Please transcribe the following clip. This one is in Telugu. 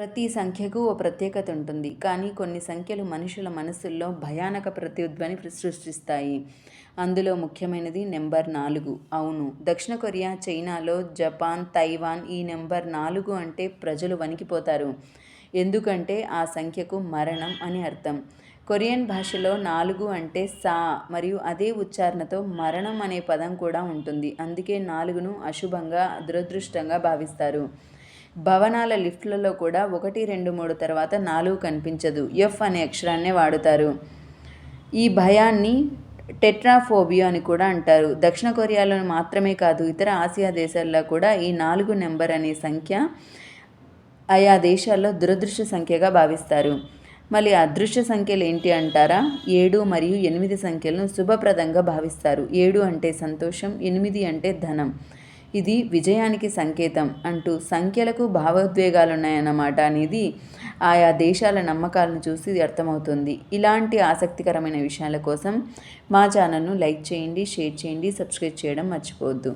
ప్రతి సంఖ్యకు ఓ ప్రత్యేకత ఉంటుంది. కానీ కొన్ని సంఖ్యలు మనుషుల మనసుల్లో భయానక ప్రత్యుద్వని సృష్టిస్తాయి. అందులో ముఖ్యమైనది నెంబర్ నాలుగు. అవును. దక్షిణ కొరియా చైనాలో జపాన్ తైవాన్ ఈ నెంబర్ నాలుగు అంటే ప్రజలు వణికిపోతారు. ఎందుకంటే ఆ సంఖ్యకు మరణం అని అర్థం. కొరియన్ భాషలో నాలుగు అంటే సా మరియు అదే ఉచ్చారణతో మరణం అనే పదం కూడా ఉంటుంది. అందుకే నాలుగును అశుభంగా దురదృష్టంగా భావిస్తారు. భవనాల లిఫ్ట్లలో కూడా ఒకటి రెండు మూడు తర్వాత నాలుగు కనిపించదు. ఎఫ్ అనే అక్షరాన్నే వాడుతారు. ఈ భయాన్ని టెట్రాఫోబియా అని కూడా అంటారు. దక్షిణ కొరియాలో మాత్రమే కాదు ఇతర ఆసియా దేశాల్లో కూడా ఈ నాలుగు నెంబర్ అనే సంఖ్య ఆయా దేశాల్లో దురదృష్ట సంఖ్యగా భావిస్తారు. మళ్ళీ అదృశ్య సంఖ్యలు ఏంటి అంటారా? ఏడు మరియు ఎనిమిది సంఖ్యలను శుభప్రదంగా భావిస్తారు. ఏడు అంటే సంతోషం ఎనిమిది అంటే ధనం. ఇది విజయానికి సంకేతం అంటూ సంఖ్యలకు భావోద్వేగాలున్నాయన్నమాట అనేది ఆయా దేశాల నమ్మకాలను చూసి అర్థమవుతుంది. ఇలాంటి ఆసక్తికరమైన విషయాల కోసం మా ఛానల్ను లైక్ చేయండి షేర్ చేయండి సబ్స్క్రైబ్ చేయడం మర్చిపోవద్దు.